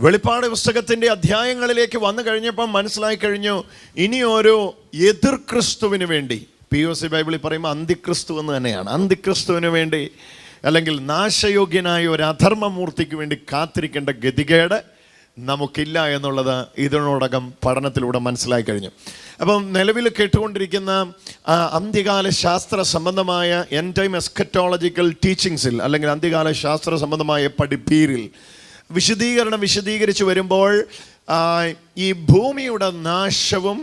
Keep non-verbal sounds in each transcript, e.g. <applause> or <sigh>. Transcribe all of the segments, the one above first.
വെളിപ്പാട് പുസ്തകത്തിന്റെ അധ്യായങ്ങളിലേക്ക് വന്നു കഴിഞ്ഞപ്പം മനസ്സിലായി കഴിഞ്ഞു ഇനി ഓരോ എതിർ ക്രിസ്തുവിന് വേണ്ടി പി ഒ സി ബൈബിളിൽ പറയുമ്പോൾ അന്തിക്രിസ്തു എന്ന് തന്നെയാണ്. അന്തിക്രിസ്തുവിന് വേണ്ടി അല്ലെങ്കിൽ നാശയോഗ്യനായ ഒരു അധർമ്മമൂർത്തിക്ക് വേണ്ടി കാത്തിരിക്കേണ്ട ഗതികേട് നമുക്കില്ല എന്നുള്ളത് ഇതിനോടകം പഠനത്തിലൂടെ മനസ്സിലായി കഴിഞ്ഞു. അപ്പം നിലവിൽ കേട്ടുകൊണ്ടിരിക്കുന്ന അന്ത്യകാല ശാസ്ത്ര സംബന്ധമായ എൻ ടൈം എസ്കറ്റോളജിക്കൽ ടീച്ചിങ്സിൽ അല്ലെങ്കിൽ അന്ത്യകാല ശാസ്ത്ര സംബന്ധമായ പഠിപ്പീരിൽ വിശദീകരണം വിശദീകരിച്ച് വരുമ്പോൾ ഈ ഭൂമിയുടെ നാശവും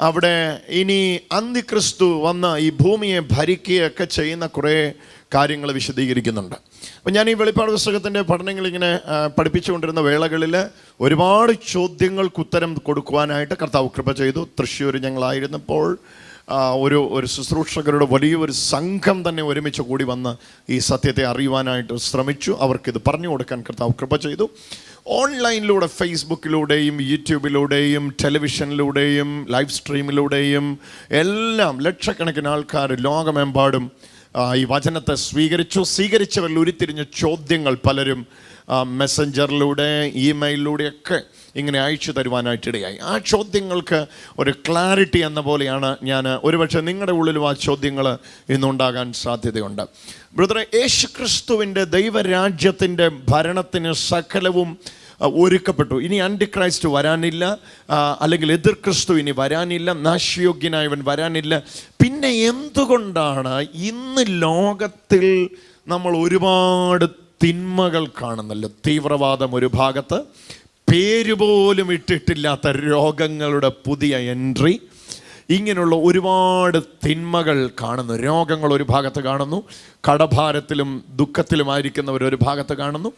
അവിടെ ഇനി അന്തിക്രിസ്തു വന്ന് ഈ ഭൂമിയെ ഭരിക്കുകയൊക്കെ ചെയ്യുന്ന കുറേ കാര്യങ്ങൾ വിശദീകരിക്കുന്നുണ്ട്. അപ്പം ഞാൻ ഈ വെളിപ്പാട് പുസ്തകത്തിന്റെ പഠനങ്ങൾ ഇങ്ങനെ പഠിപ്പിച്ചുകൊണ്ടിരുന്ന വേളകളിൽ ഒരുപാട് ചോദ്യങ്ങൾക്ക് ഉത്തരം കൊടുക്കുവാനായിട്ട് കർത്താവ് കൃപ ചെയ്തു. തൃശ്ശൂർ ഞങ്ങളായിരുന്നപ്പോൾ ഒരു ഒരു ശുശ്രൂഷകരുടെ വലിയൊരു സംഘം തന്നെ ഒരുമിച്ച് കൂടി വന്ന് ഈ സത്യത്തെ അറിയുവാനായിട്ട് ശ്രമിച്ചു. അവർക്കിത് പറഞ്ഞു കൊടുക്കാൻ കർത്താവ് കൃപ ചെയ്തു. ഓൺലൈനിലൂടെ ഫേസ്ബുക്കിലൂടെയും യൂട്യൂബിലൂടെയും ടെലിവിഷനിലൂടെയും ലൈവ് സ്ട്രീമിലൂടെയും എല്ലാം ലക്ഷക്കണക്കിന് ആൾക്കാർ ലോകമെമ്പാടും ഈ വചനത്തെ സ്വീകരിച്ചു. സ്വീകരിച്ചവരിൽ ഉരുത്തിരിഞ്ഞ ചോദ്യങ്ങൾ പലരും മെസ്സഞ്ചറിലൂടെ ഇമെയിലിലൂടെയൊക്കെ ഇങ്ങനെ അയച്ചു തരുവാനായിട്ടിടയായി. ആ ചോദ്യങ്ങൾക്ക് ഒരു ക്ലാരിറ്റി എന്ന പോലെയാണ് ഞാൻ ഒരുപക്ഷെ നിങ്ങളുടെ ഉള്ളിലും ആ ചോദ്യങ്ങൾ ഇന്നുണ്ടാകാൻ സാധ്യതയുണ്ട്. ബ്രദറെ യേശു ക്രിസ്തുവിന്റെ ദൈവരാജ്യത്തിന്റെ ഭരണത്തിന് സകലവും ഒരുക്കപ്പെട്ടു. ഇനി ആന്റി ക്രൈസ്റ്റ് വരാനില്ല അല്ലെങ്കിൽ എതിർ ക്രിസ്തു ഇനി വരാനില്ല നാശയോഗ്യനായവൻ വരാനില്ല. പിന്നെ എന്തുകൊണ്ടാണ് ഇന്ന് ലോകത്തിൽ നമ്മൾ ഒരുപാട് തിന്മകൾ കാണുന്നല്ലോ. തീവ്രവാദം ഒരു ഭാഗത്ത് പേരുപോലും ഇട്ടിട്ടില്ലാത്ത രോഗങ്ങളുടെ പുതിയ എൻട്രി. ഇങ്ങനെയുള്ള ഒരുപാട് തിന്മകൾ കാണുന്നു. രോഗങ്ങൾ ഒരു ഭാഗത്ത് കാണുന്നു. കടഭാരത്തിലും ദുഃഖത്തിലുമായിരിക്കുന്നവർ ഒരു ഭാഗത്ത് കാണുന്നു.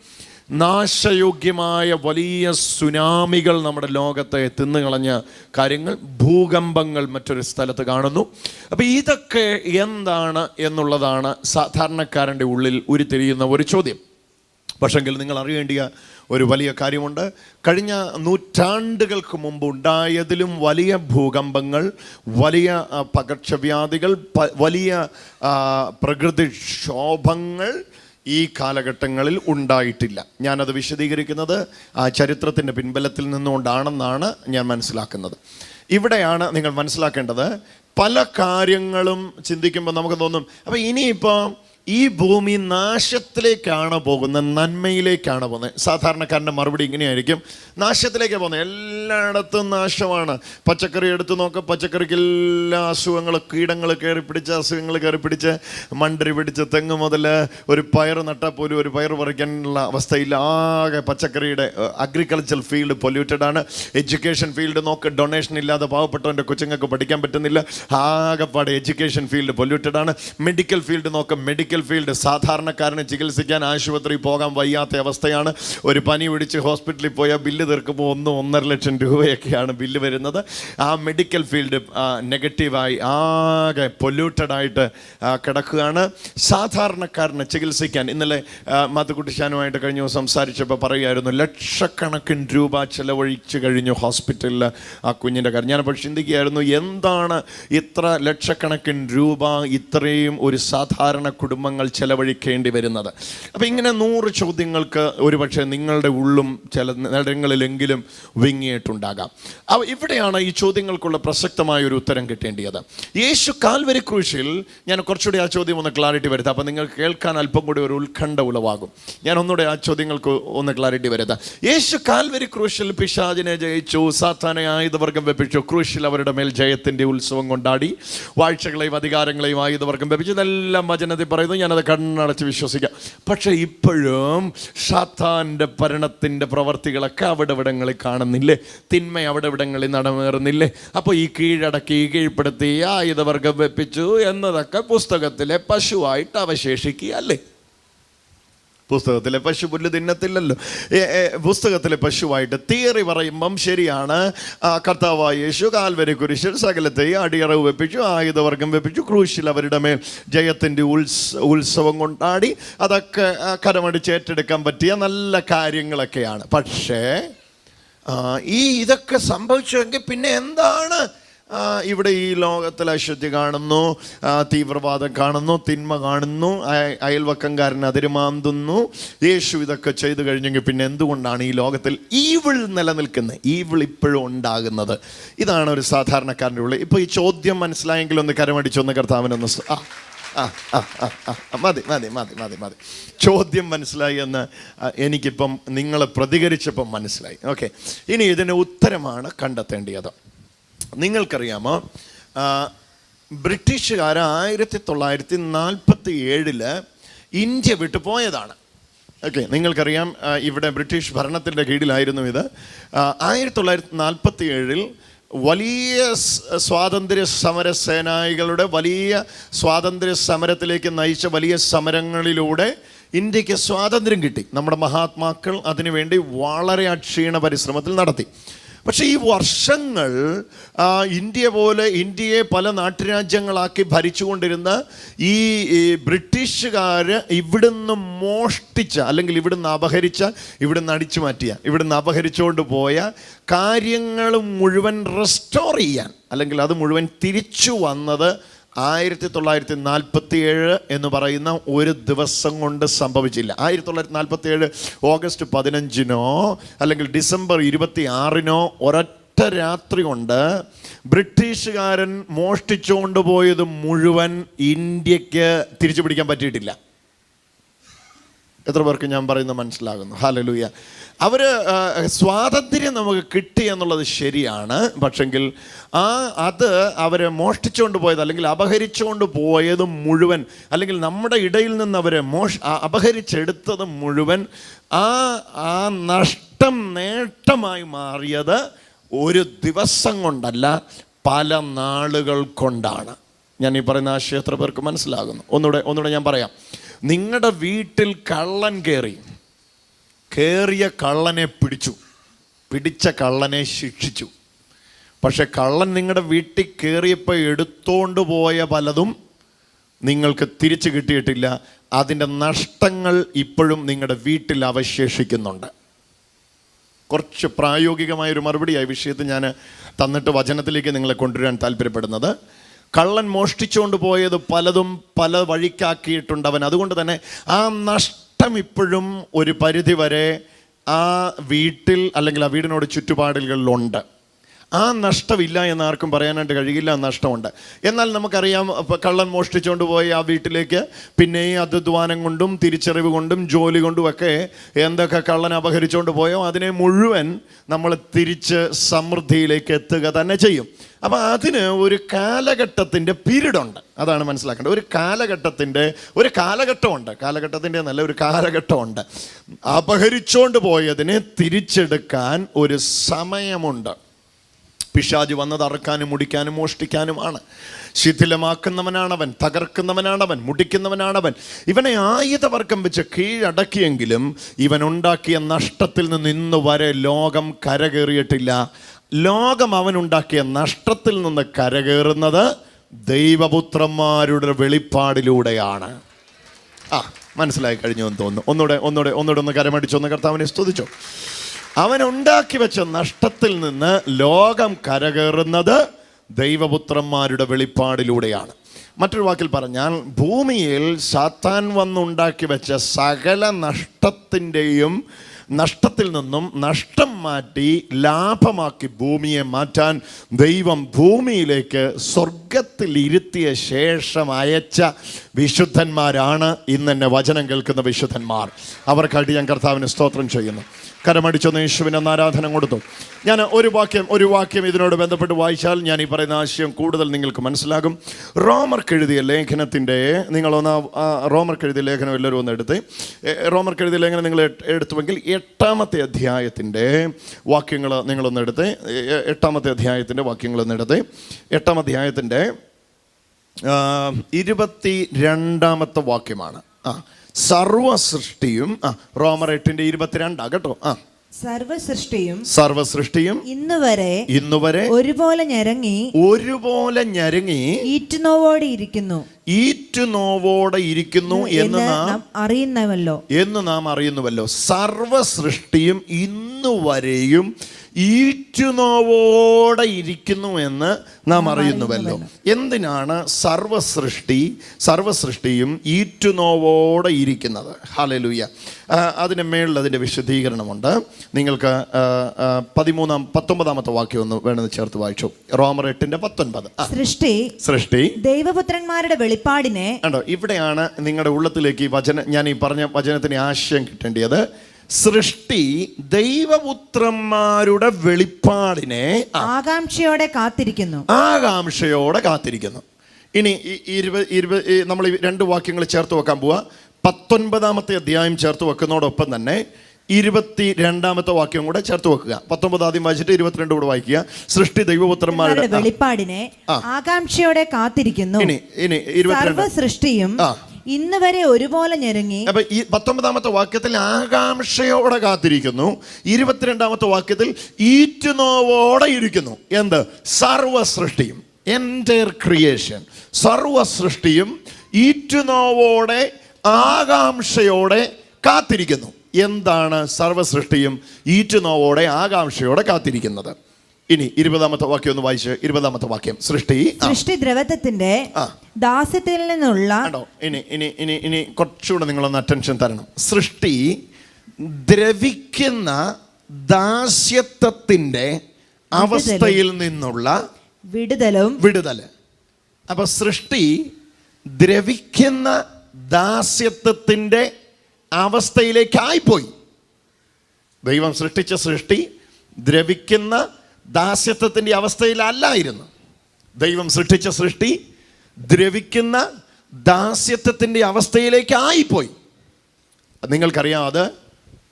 നാശയോഗ്യമായ വലിയ സുനാമികൾ നമ്മുടെ ലോകത്തെ തിന്നുകളഞ്ഞ കാര്യങ്ങൾ ഭൂകമ്പങ്ങൾ മറ്റൊരു സ്ഥലത്ത് കാണുന്നു. അപ്പോൾ ഇതൊക്കെ എന്താണ് എന്നുള്ളതാണ് സാധാരണക്കാരന്റെ ഉള്ളിൽ ഉരുത്തിരിയുന്ന ഒരു ചോദ്യം. പക്ഷെങ്കിൽ നിങ്ങൾ അറിയേണ്ടിയ ഒരു വലിയ കാര്യമുണ്ട്. കഴിഞ്ഞ നൂറ്റാണ്ടുകൾക്ക് മുമ്പ് ഉണ്ടായതിലും വലിയ ഭൂകമ്പങ്ങൾ വലിയ പകർച്ചവ്യാധികൾ വലിയ പ്രകൃതിക്ഷോഭങ്ങൾ ഈ കാലഘട്ടങ്ങളിൽ ഉണ്ടായിട്ടില്ല. ഞാനത് വിശദീകരിക്കുന്നത് ആ ചരിത്രത്തിന്റെ പിൻബലത്തിൽ നിന്നുകൊണ്ടാണെന്നാണ് ഞാൻ മനസ്സിലാക്കുന്നത്. ഇവിടെയാണ് നിങ്ങൾ മനസ്സിലാക്കേണ്ടത് പല കാര്യങ്ങളും ചിന്തിക്കുമ്പോൾ നമുക്ക് തോന്നും അപ്പം ഇനിയിപ്പോൾ ഈ ഭൂമി നാശത്തിലേക്കാണ് പോകുന്നത് നന്മയിലേക്കാണ് പോകുന്നത്. സാധാരണക്കാരന്റെ മറുപടി ഇങ്ങനെയായിരിക്കും. നാശത്തിലേക്കാണ് പോകുന്നത്. എല്ലായിടത്തും നാശമാണ്. പച്ചക്കറി എടുത്തു നോക്ക. പച്ചക്കറിക്ക് എല്ലാ അസുഖങ്ങൾ കീടങ്ങൾ കയറി പിടിച്ച് അസുഖങ്ങൾ കയറി പിടിച്ച് മണ്ടരി പിടിച്ച് തെങ്ങ് മുതൽ ഒരു പയർ നട്ടാൽ പോലും ഒരു പയർ പറിക്കാനുള്ള അവസ്ഥയില്ല. ആകെ പച്ചക്കറിയുടെ അഗ്രികൾച്ചർ ഫീൽഡ് പൊല്യൂട്ടഡ് ആണ്. എഡ്യൂക്കേഷൻ ഫീൽഡ് നോക്ക്. ഡൊണേഷൻ ഇല്ലാതെ പാവപ്പെട്ടവന്റെ കൊച്ചുങ്ങൾക്ക് പഠിക്കാൻ പറ്റുന്നില്ല. ആകെപ്പാടെ എഡ്യൂക്കേഷൻ ഫീൽഡ് പൊല്യൂട്ടഡ് ആണ്. മെഡിക്കൽ ഫീൽഡ് നോക്ക്. മെഡിക്കൽ ഫീൽഡ് സാധാരണക്കാരന് ചികിത്സിക്കാൻ ആശുപത്രി പോകാൻ വയ്യാത്ത അവസ്ഥയാണ്. ഒരു പനി പിടിച്ച് ഹോസ്പിറ്റലിൽ പോയാൽ ബില്ല് തീർക്കുമ്പോൾ ഒന്ന് ഒന്നര ലക്ഷം രൂപയൊക്കെയാണ് ബില്ല് വരുന്നത്. ആ മെഡിക്കൽ ഫീൽഡ് നെഗറ്റീവായി ആകെ പൊല്യൂട്ടഡ് ആയിട്ട് ആ, കിടക്കുകയാണ്. സാധാരണക്കാരന് ചികിത്സിക്കാൻ ഇന്നലെ ആ, മാത്തുക്കുട്ടി ഷാനുമായിട്ട് കഴിഞ്ഞ ദിവസം സംസാരിച്ചപ്പോൾ പറയുമായിരുന്നു ലക്ഷക്കണക്കിന് രൂപ ചെലവഴിച്ച് കഴിഞ്ഞു ഹോസ്പിറ്റലിൽ ആ കുഞ്ഞിന്റെ കാര്യം. ഞാനപ്പോൾ ചിന്തിക്കുകയായിരുന്നു എന്താണ് ഇത്ര ലക്ഷക്കണക്കിന് രൂപ ഇത്രയും ഒരു സാധാരണ കുടുംബങ്ങൾ ചെലവഴിക്കേണ്ടി വരുന്നത്. അപ്പം ഇങ്ങനെ നൂറ് ചോദ്യങ്ങൾക്ക് ഒരുപക്ഷെ നിങ്ങളുടെ ഉള്ളും ചില നേരങ്ങളിലെങ്കിലും വിങ്ങിയിട്ടുണ്ടാകാം. അപ്പോൾ ഇവിടെയാണ് ഈ ചോദ്യങ്ങൾക്കുള്ള പ്രസക്തമായ ഒരു ഉത്തരം കിട്ടേണ്ടത് യേശു കാൽവരി ക്രൂശിൽ ഞാൻ കുറച്ചുകൂടി ആ ചോദ്യം ഒന്ന് ക്ലാരിറ്റി വരുത്താം. അപ്പം നിങ്ങൾക്ക് കേൾക്കാൻ അല്പം കൂടി ഒരു ഉത്കണ്ഠ ഉളവാകും. ഞാൻ ഒന്നുകൂടെ ആ ചോദ്യങ്ങൾക്ക് ഒന്ന് ക്ലാരിറ്റി വരുത്താം. യേശു കാൽവരി ക്രൂശിൽ പിശാജിനെ ജയിച്ചു സാത്താനെ ആയുധവർഗം വെപ്പിച്ചു ക്രൂശിൽ അവരുടെ മേൽ ജയത്തിന്റെ ഉത്സവം കൊണ്ടാടി വാഴ്ചകളെയും അധികാരങ്ങളെയും ആയുധവർഗം വെപ്പിച്ചു. ഇതെല്ലാം വചനത്തിൽ പറയുന്നു. ഞാനത് കണ്ണടച്ച് വിശ്വസിക്കാം. പക്ഷേ ഇപ്പോഴും ഷാത്താന്റെ ഭരണത്തിന്റെ പ്രവർത്തികളൊക്കെ അവിടെ ഇവിടങ്ങളിൽ കാണുന്നില്ലേ? തിന്മ അവിടെ ഇവിടങ്ങളിൽ അപ്പോൾ ഈ കീഴടക്കി കീഴ്പ്പെടുത്തി ആയുധവർഗം വെപ്പിച്ചു എന്നതൊക്കെ പുസ്തകത്തിലെ പശുവായിട്ട് അവശേഷിക്കുക അല്ലേ പുസ്തകത്തിലെ പശു പുല്ല് തിന്നത്തില്ലല്ലോ. പുസ്തകത്തിലെ പശുവായിട്ട് തിയറി പറയുമ്പം ശരിയാണ്. കർത്താവായ യേശു കാൽവരി കുരിശിൽ സകലത്തെയും അടിയറവ് വെപ്പിച്ചു ആയുധവർഗം വെപ്പിച്ചു ക്രൂശിൽ അവരുടെ മേൽ ജയത്തിന്റെ ഉത്സ ഉത്സവം കൊണ്ടാടി അതൊക്കെ കരമടിച്ച് ഏറ്റെടുക്കാൻ പറ്റിയ നല്ല കാര്യങ്ങളൊക്കെയാണ്. പക്ഷേ ഈ ഇതൊക്കെ സംഭവിച്ചുവെങ്കിൽ പിന്നെ എന്താണ്? ഇവിടെ ഈ ലോകത്തിൽ അശുദ്ധി കാണുന്നു തീവ്രവാദം കാണുന്നു തിന്മ കാണുന്നു അയ- അയൽവക്കംകാരൻ അതിരുമാന്തുന്നു. യേശു ഇതൊക്കെ ചെയ്തു കഴിഞ്ഞെങ്കിൽ പിന്നെ എന്തുകൊണ്ടാണ് ഈ ലോകത്തിൽ ഈവിൾ നിലനിൽക്കുന്നത്? ഈവിൾ ഇപ്പോഴും ഉണ്ടാകുന്നത്. ഇതാണ് ഒരു സാധാരണക്കാരന്റെ ഉള്ളിൽ. ഇപ്പോൾ ഈ ചോദ്യം മനസ്സിലായെങ്കിൽ ഒന്ന് കരമടിച്ചൊന്ന് കർത്താവിനൊന്ന് ആ ആ ആ മതി മതി മതി മതി മതി. ചോദ്യം മനസ്സിലായി എന്ന് എനിക്കിപ്പം നിങ്ങൾ പ്രതികരിച്ചപ്പം മനസ്സിലായി. ഓക്കെ. ഇനി ഇതിന് ഉത്തരമാണ് കണ്ടെത്തേണ്ടത്. നിങ്ങൾക്കറിയാമോ? ബ്രിട്ടീഷുകാർ ആയിരത്തി തൊള്ളായിരത്തി നാൽപ്പത്തി ഏഴിൽ ഇന്ത്യ വിട്ടു പോയതാണ്. ഓക്കെ നിങ്ങൾക്കറിയാം ഇവിടെ ബ്രിട്ടീഷ് ഭരണത്തിന്റെ കീഴിലായിരുന്നു ഇത്. ആയിരത്തി തൊള്ളായിരത്തി നാൽപ്പത്തി ഏഴിൽ വലിയ സ്വാതന്ത്ര്യ സമര സേനാനികളുടെ വലിയ സ്വാതന്ത്ര്യ സമരത്തിലേക്ക് നയിച്ച വലിയ സമരങ്ങളിലൂടെ ഇന്ത്യയ്ക്ക് സ്വാതന്ത്ര്യം കിട്ടി. നമ്മുടെ മഹാത്മാക്കൾ അതിനുവേണ്ടി വളരെ അക്ഷീണ പരിശ്രമത്തിൽ നടത്തി. പക്ഷേ ഈ വർഷങ്ങൾ ഇന്ത്യ പോലെ ഇന്ത്യയെ പല നാട്ടുരാജ്യങ്ങളാക്കി ഭരിച്ചുകൊണ്ടിരുന്ന ഈ ബ്രിട്ടീഷുകാർ ഇവിടുന്ന് മോഷ്ടിച്ച അല്ലെങ്കിൽ ഇവിടുന്ന് അപഹരിച്ച ഇവിടുന്ന് അടിച്ചു മാറ്റിയ ഇവിടുന്ന് അപഹരിച്ചുകൊണ്ട് പോയ കാര്യങ്ങൾ മുഴുവൻ റെസ്റ്റോർ ചെയ്യാൻ അല്ലെങ്കിൽ അത് മുഴുവൻ തിരിച്ചു വന്നത് ആയിരത്തി തൊള്ളായിരത്തി നാൽപ്പത്തി ഏഴ് എന്ന് പറയുന്ന ഒരു ദിവസം കൊണ്ട് സംഭവിച്ചില്ല. ആയിരത്തി തൊള്ളായിരത്തി നാൽപ്പത്തി ഏഴ് ഓഗസ്റ്റ് പതിനഞ്ചിനോ അല്ലെങ്കിൽ ഡിസംബർ ഇരുപത്തി ആറിനോ ഒരൊറ്റ രാത്രി കൊണ്ട് ബ്രിട്ടീഷുകാരൻ മോഷ്ടിച്ചുകൊണ്ട് പോയത് മുഴുവൻ ഇന്ത്യയ്ക്ക് തിരിച്ചു പിടിക്കാൻ പറ്റിയിട്ടില്ല. എത്ര പേർക്ക് ഞാൻ പറയുന്നത് മനസ്സിലാകുന്നു? ഹാലലൂയ അവർ സ്വാതന്ത്ര്യം നമുക്ക് കിട്ടി എന്നുള്ളത് ശരിയാണ്. പക്ഷെങ്കിൽ ആ അത് അവരെ മോഷ്ടിച്ചുകൊണ്ട് പോയത് അല്ലെങ്കിൽ അപഹരിച്ചുകൊണ്ട് പോയത് മുഴുവൻ അല്ലെങ്കിൽ നമ്മുടെ ഇടയിൽ നിന്ന് അവരെ മോഷ അപഹരിച്ചെടുത്തത് മുഴുവൻ ആ ആ നഷ്ടം നേട്ടമായി മാറിയത് ഒരു ദിവസം കൊണ്ടല്ല പല നാളുകൾ കൊണ്ടാണ്. ഞാൻ ഈ പറയുന്ന ആശയം എത്ര പേർക്ക് മനസ്സിലാകുന്നു. ഒന്നുകൂടെ ഒന്നുകൂടെ ഞാൻ പറയാം. നിങ്ങളുടെ വീട്ടിൽ കള്ളൻ കയറി കയറിയ കള്ളനെ പിടിച്ചു. പിടിച്ച കള്ളനെ ശിക്ഷിച്ചു. പക്ഷെ കള്ളൻ നിങ്ങളുടെ വീട്ടിൽ കയറിയപ്പോൾ എടുത്തോണ്ട് പോയ പലതും നിങ്ങൾക്ക് തിരിച്ചു കിട്ടിയിട്ടില്ല. അതിന്റെ നഷ്ടങ്ങൾ ഇപ്പോഴും നിങ്ങളുടെ വീട്ടിൽ അവശേഷിക്കുന്നുണ്ട്. കുറച്ച് പ്രായോഗികമായൊരു മറുപടിയായി വിഷയത്തിൽ ഞാൻ തന്നിട്ട് വചനത്തിലേക്ക് നിങ്ങളെ കൊണ്ടുവരാൻ താല്പര്യപ്പെടുന്നത്. കള്ളൻ മോഷ്ടിച്ചുകൊണ്ട് പോയത് പലതും പല വഴിക്കാക്കിയിട്ടുണ്ട് അവൻ. അതുകൊണ്ട് തന്നെ ആ നഷ്ടം ഇപ്പോഴും ഒരു പരിധി വരെ ആ വീട്ടിൽ അല്ലെങ്കിൽ ആ വീടിനോട് ചുറ്റുപാടുകളിലുണ്ട് ആ നഷ്ടമില്ല എന്ന് ആർക്കും പറയാനായിട്ട് കഴിയില്ല നഷ്ടമുണ്ട്. എന്നാൽ നമുക്കറിയാം കള്ളൻ മോഷ്ടിച്ചുകൊണ്ട് പോയി ആ വീട്ടിലേക്ക് പിന്നെ ഈ അധ്വാനം കൊണ്ടും തിരിച്ചറിവ് കൊണ്ടും ജോലി കൊണ്ടും ഒക്കെ എന്തൊക്കെ കള്ളൻ അപഹരിച്ചുകൊണ്ട് പോയോ അതിനെ മുഴുവൻ നമ്മൾ തിരിച്ച് സമൃദ്ധിയിലേക്ക് എത്തുക തന്നെ ചെയ്യും. അപ്പം അതിന് ഒരു കാലഘട്ടത്തിന്റെ പീരീഡുണ്ട്. അതാണ് മനസ്സിലാക്കേണ്ടത്. ഒരു കാലഘട്ടത്തിന്റെ ഒരു കാലഘട്ടമുണ്ട്. കാലഘട്ടത്തിന്റെ നല്ല ഒരു കാലഘട്ടമുണ്ട്. അപഹരിച്ചുകൊണ്ട് പോയതിനെ തിരിച്ചെടുക്കാൻ ഒരു സമയമുണ്ട്. പിശാജ് വന്നത് അറക്കാനും മുടിക്കാനും മോഷ്ടിക്കാനുമാണ് ശിഥിലമാക്കുന്നവനാണവൻ തകർക്കുന്നവനാണവൻ മുടിക്കുന്നവനാണവൻ. ഇവനെ ആയുധവർഗം വെച്ച് കീഴടക്കിയെങ്കിലും ഇവൻ ഉണ്ടാക്കിയ നഷ്ടത്തിൽ നിന്ന് ഇന്ന് വരെ ലോകം കരകയറിയിട്ടില്ല. ലോകം അവനുണ്ടാക്കിയ നഷ്ടത്തിൽ നിന്ന് കരകയറുന്നത് ദൈവപുത്രന്മാരുടെ വെളിപ്പാടിലൂടെയാണ്. ആ മനസ്സിലായി കഴിഞ്ഞു എന്ന് തോന്നുന്നു. ഒന്നുകൂടെ ഒന്നുകൂടെ ഒന്നുകൂടെ ഒന്ന് കരമടിച്ചു ഒന്ന് കർത്താവിനെ സ്തുതിച്ചോ. അവൻ ഉണ്ടാക്കി വെച്ച നഷ്ടത്തിൽ നിന്ന് ലോകം കരകയറുന്നത് ദൈവപുത്രന്മാരുടെ വെളിപ്പാടിലൂടെയാണ്. മറ്റൊരു വാക്കിൽ പറഞ്ഞാൽ ഭൂമിയിൽ സാത്താൻ വന്നുണ്ടാക്കി വെച്ച സകല നഷ്ടത്തിന്റെയും നഷ്ടത്തിൽ നിന്നും നഷ്ടം മാറ്റി ലാഭമാക്കി ഭൂമിയെ മാറ്റാൻ ദൈവം ഭൂമിയിലേക്ക് സ്വർഗത്തിൽ ഇരുത്തിയ ശേഷം അയച്ച വിശുദ്ധന്മാരാണ് ഇന്ന് വചനം കേൾക്കുന്ന വിശുദ്ധന്മാർ. അവർക്കായിട്ട് ഞാൻ കർത്താവിന് സ്തോത്രം ചെയ്യുന്നു. കരമടിച്ചൊന്ന് യേശുവിന് ഒന്ന് ആരാധന കൊടുത്തു. ഞാൻ ഒരു വാക്യം ഒരു വാക്യം ഇതിനോട് ബന്ധപ്പെട്ട് വായിച്ചാൽ ഞാൻ ഈ പറയുന്ന ആശയം കൂടുതൽ നിങ്ങൾക്ക് മനസ്സിലാകും. റോമർക്ക് എഴുതിയ ലേഖനത്തിന്റെ നിങ്ങളൊന്ന് റോമർ റോമർക്ക് എഴുതിയ ലേഖനം എല്ലാവരും ഒന്ന് എടുത്ത് റോമർക്ക് എഴുതിയ ലേഖനം നിങ്ങൾ എടുത്തുവെങ്കിൽ എട്ടാമത്തെ അധ്യായത്തിന്റെ വാക്യങ്ങൾ നിങ്ങളൊന്ന് എടുത്ത് എട്ടാമത്തെ അധ്യായത്തിന്റെ വാക്യങ്ങളൊന്ന് എടുത്ത് എട്ടാം അധ്യായത്തിന്റെ ഇരുപത്തി രണ്ടാമത്തെ വാക്യമാണ്. ആ സർവ സൃഷ്ടിയും ആ റോമർ എട്ടിന്റെ ഇരുപത്തിരണ്ടാ കേട്ടോ ആ. സർവസൃഷ്ടിയും സർവസൃഷ്ടിയും ഇന്ന് വരെ ഇന്ന് വരെ ഒരുപോലെ ഞരങ്ങി ഒരുപോലെ ഞരങ്ങി ഈറ്റുനോവോടെ ഇരിക്കുന്നു. ഈറ്റുനോവോടെ ഇരിക്കുന്നു എന്ന് നാം അറിയുന്നവല്ലോ. എന്ന് നാം അറിയുന്നുവല്ലോ. സർവ സൃഷ്ടിയും ഇന്നു വരെയും ഈറ്റുനോവോടെ ഇരിക്കുന്നു എന്ന് നാം അറിയുന്നുവല്ലോ. എന്തിനാണ് സർവസൃഷ്ടി സർവസൃഷ്ടിയും സർവ സൃഷ്ടിയും ഈറ്റുനോവോടെ ഇരിക്കുന്നത്? ഹാലലൂയ അതിന് മേളിൽ അതിന്റെ വിശദീകരണമുണ്ട്. നിങ്ങൾക്ക് പതിമൂന്നാം പത്തൊമ്പതാമത്തെ വാക്യം ഒന്ന് വേണമെന്ന് ചേർത്ത് വായിച്ചു. റോമർ എട്ടിന്റെ പത്തൊൻപത്. സൃഷ്ടി സൃഷ്ടി. ദൈവപുത്രന്മാരുടെ വെളിപ്പാടിനെ കണ്ടോ ഇവിടെയാണ് നിങ്ങളുടെ ഉള്ളത്തിലേക്ക് ഈ വചന ഞാൻ ഈ പറഞ്ഞ വചനത്തിന് ആശയം കിട്ടേണ്ടത് സൃഷ്ടി ദൈവപുത്രന്മാരുടെ വെളിപ്പാടിനെ ആകാംക്ഷയോടെ കാത്തിരിക്കുന്നു. ആകാംക്ഷയോടെ കാത്തിരിക്കുന്നു. ഇനി ഇരുപത് ഇരുപത് നമ്മൾ രണ്ട് വാക്യങ്ങൾ ചേർത്ത് വെക്കാൻ പോവാ. പത്തൊൻപതാമത്തെ അധ്യായം ചേർത്ത് വെക്കുന്നതോടൊപ്പം തന്നെ ഇരുപത്തി രണ്ടാമത്തെ വാക്യം കൂടെ ചേർത്ത് വെക്കുക. പത്തൊമ്പത് ആദ്യം വായിച്ചിട്ട് ഇരുപത്തിരണ്ട് കൂടെ വായിക്കുക. സൃഷ്ടി ദൈവപുത്രന്മാരുടെ വെളിപ്പാടിനെ ആകാംക്ഷയോടെ കാത്തിരിക്കുന്നു. ഇനി ഇനി സൃഷ്ടിയും. ഇന്ന് വരെ ഒരുപോലെ ഞെരുങ്ങി. അപ്പൊ ഈ പത്തൊമ്പതാമത്തെ വാക്യത്തിൽ ആകാംക്ഷയോടെ കാത്തിരിക്കുന്നു. ഇരുപത്തിരണ്ടാമത്തെ വാക്യത്തിൽ ഈറ്റുനോവോടെ ഇരിക്കുന്നു. എന്ത്? സർവ സൃഷ്ടിയും എന്റയർ ക്രിയേഷൻ സർവ സൃഷ്ടിയും ഈറ്റുനോവോടെ ആകാംക്ഷയോടെ കാത്തിരിക്കുന്നു. എന്താണ് സർവസൃഷ്ടിയും ഈറ്റുനോവോടെ ആകാംക്ഷയോടെ കാത്തിരിക്കുന്നത്? ഇനി ഇരുപതാമത്തെ വാക്യം ഒന്ന് വായിച്ച് ഇരുപതാമത്തെ വാക്യം. സൃഷ്ടി സൃഷ്ടി ദ്രവത്വത്തിന്റെ ദാസ്യത്തിൽ നിന്നുള്ള ഇനി ഇനി ഇനി ഇനി കുറച്ചുകൂടെ നിങ്ങളൊന്ന് അറ്റൻഷൻ തരണം. സൃഷ്ടി ദ്രവിക്കുന്ന ദാസ്യത്വത്തിന്റെ അവസ്ഥയിൽ നിന്നുള്ള വിടുതലും. വിടുതൽ. അപ്പൊ സൃഷ്ടി ദ്രവിക്കുന്ന ദാസ്യത്വത്തിന്റെ അവസ്ഥയിലേക്കായിപ്പോയി. ദൈവം സൃഷ്ടിച്ച സൃഷ്ടി ദ്രവിക്കുന്ന ദാസ്യത്വത്തിന്റെ അവസ്ഥയിലല്ലായിരുന്നു. ദൈവം സൃഷ്ടിച്ച സൃഷ്ടി ദ്രവിക്കുന്ന ദാസ്യത്വത്തിന്റെ അവസ്ഥയിലേക്കായിപ്പോയി. നിങ്ങൾക്കറിയാം അത്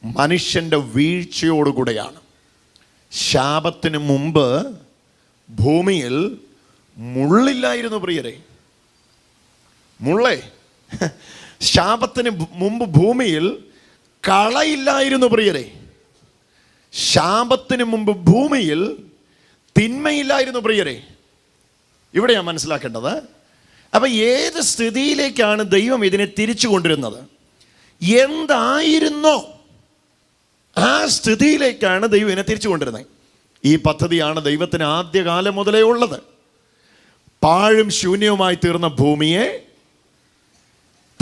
മനുഷ്യന്റെ വീഴ്ചയോടുകൂടെയാണ്. ശാപത്തിന് മുമ്പ് ഭൂമിയിൽ മുള്ളില്ലായിരുന്നു പ്രിയരെ. മുള്ളേ. ശാപത്തിന് മുമ്പ് ഭൂമിയിൽ കളയില്ലായിരുന്നു പ്രിയരെ. ശാപത്തിന് മുമ്പ് ഭൂമിയിൽ തിന്മയില്ലായിരുന്നു പ്രിയരെ. ഇവിടെയാണ് മനസ്സിലാക്കേണ്ടത്. അപ്പം ഏത് സ്ഥിതിയിലേക്കാണ് ദൈവം ഇതിനെ തിരിച്ചു കൊണ്ടിരുന്നത് എന്തായിരുന്നോ ആ സ്ഥിതിയിലേക്കാണ് ദൈവം ഇതിനെ തിരിച്ചു കൊണ്ടിരുന്നത് ഈ പദ്ധതിയാണ് ദൈവത്തിന് ആദ്യകാലം മുതലേ ഉള്ളത്. പാഴും ശൂന്യവുമായി തീർന്ന ഭൂമിയെ